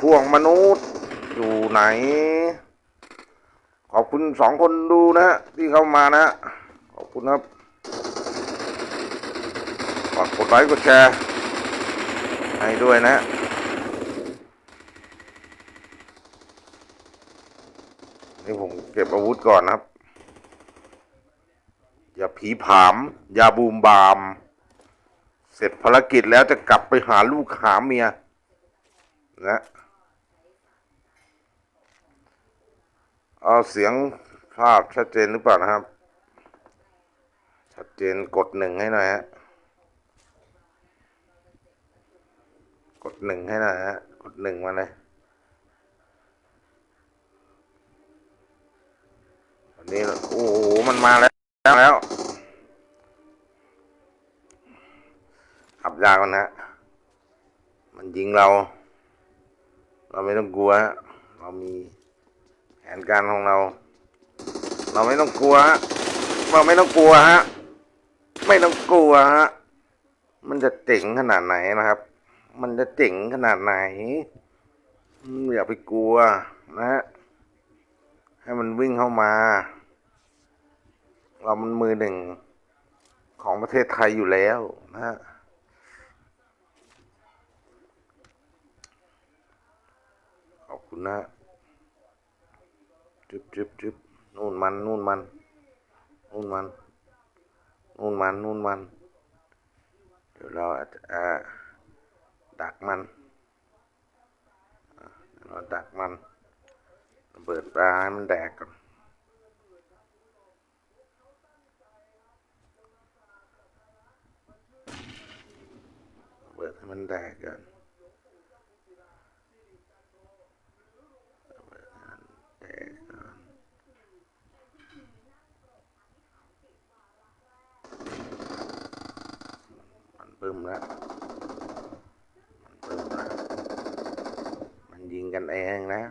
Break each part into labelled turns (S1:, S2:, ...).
S1: พวงมนุษย์อยู่ไหน ขอบคุณสองคนดูนะฮะที่เข้ามานะ ขอบคุณครับฝากกดไลค์กดแชร์ให้ด้วยนะฮะนี่ผมเก็บอาวุธก่อนนะครับ อย่าผีผาม อย่าบูมบาม เสร็จภารกิจแล้วจะกลับไปหาลูกหาเมียนะ เอาเสียงภาพชัดเจนหรือเปล่านะครับ ชัดเจนกดหนึ่งให้หน่อยฮะ กดหนึ่งให้หน่อยฮะ กดหนึ่งมาเลยอันนี้โอ้โห มันมาแล้วแล้วขับยากันนะมันยิงเรา เราไม่ต้องกลัว เรามี นการของเรา เราไม่ต้องกลัวฮะเราไม่ต้องกลัวฮะไม่ต้องกลัวฮะมันจะเจ๋งขนาดไหนนะครับ มันจะเจ๋งขนาดไหนอย่าไปกลัวนะฮะให้มันวิ่งเข้ามา เรามันมือหนึ่งของประเทศไทยอยู่แล้วนะฮะขอบคุณนะ จึบจึบจึบนู่นมันนู่นมันนู่นมันนู่นมันนู่นมันเดี๋ยวเราอาจจะอ่าดักมันเราดักมันเบิดปลาให้มันแดกก่อนเบิดให้มันแดกก่อนเบิดให้มันแดกก่อน ปึ้มแล้วมันปึ้มแล้วมันยิงกันเองแล้ว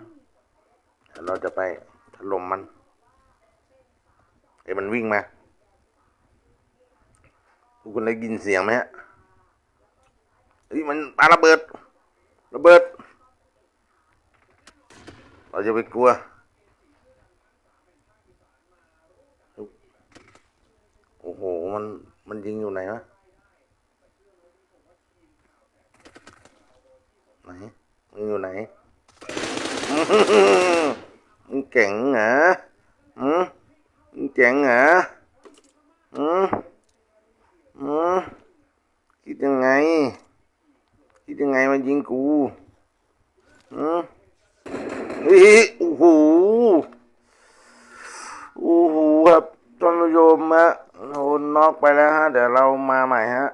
S1: เราจะไปถล่มมันเอ้มันวิ่งมาทุกคนได้ยินเสียงไหมฮะเฮ้ยมันปาระเบิด ระเบิด เราจะไปกลัว โอ้โห มัน มันยิงอยู่ไหนวะ ไหนมันอยู่ไหนอืมึงเก่งเหรออืมมึงเจ๋งเหรออืมอืมคิดยังไง คิดยังไงมันยิงกูอืมเฮ้ยโอ้โหโอ้โหครับท่านผู้ชมฮะโดนน็อกไปแล้วฮะ เดี๋ยวเรามาใหม่ฮะ